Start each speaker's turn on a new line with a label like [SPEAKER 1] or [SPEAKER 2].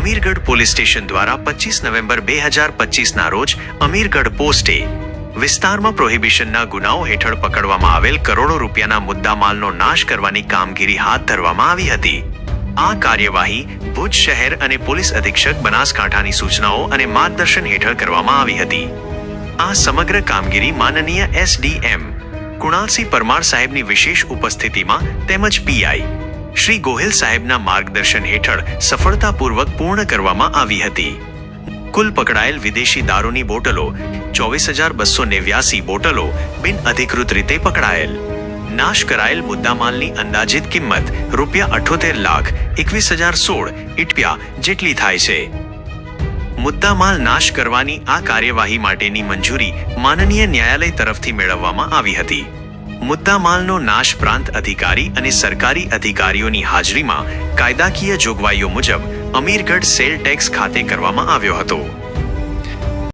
[SPEAKER 1] Amirgadh police station દ્વારા પચીસ November બે હજાર રોજ અમીરગઢ પોસ્ટે વિસ્તારમાં પ્રોહિબિશનના ગુનાઓ હેઠળ પકડવામાં આવેલ કરોડો રૂપિયાના મુદ્દામાલનો નાશ કરવાની કામગીરી હાથ ધરવામાં આવી હતી. આ કાર્યવાહી ભુજ શહેર અને પોલીસ અધિક્ષક બનાસકાંઠાની સૂચનાઓ અને માર્ગદર્શન હેઠળ કરવામાં આવી હતી. આ સમગ્ર કામગીરી માનનીય એસડીએમ કુણાલસિંહ પરમાર સાહેબની વિશેષ ઉપસ્થિતિમાં તેમજ પીઆઈ શ્રી ગોહિલ સાહેબના માર્ગદર્શન હેઠળ સફળતાપૂર્વક પૂર્ણ કરવામાં આવી હતી. કુલ પકડાયેલ વિદેશી દારૂની બોટલો, ચોવીસ હજાર બસો નેવ્યાસી બોટલો બિન અધિકૃત રીતે પકડાયેલ. નાશ કરાયેલ મુદ્દામાલની અંદાજિત કિંમત રૂપિયા અઠોતેર લાખ એકવીસ હજાર સોળ ઇટપિયા જેટલી થાય છે. મુદ્દામાલ નાશ કરવાની આ કાર્યવાહી માટેની મંજૂરી માનનીય ન્યાયાલય તરફથી મેળવવામાં આવી હતી. મુદ્દામાલનો નાશ પ્રાંત અધિકારી અને સરકારી અધિકારીઓની હાજરીમાં કાયદાકીય જોગવાઈઓ મુજબ અમીરગઢ સેલ ટેક્સ ખાતે કરવામાં આવ્યો હતો.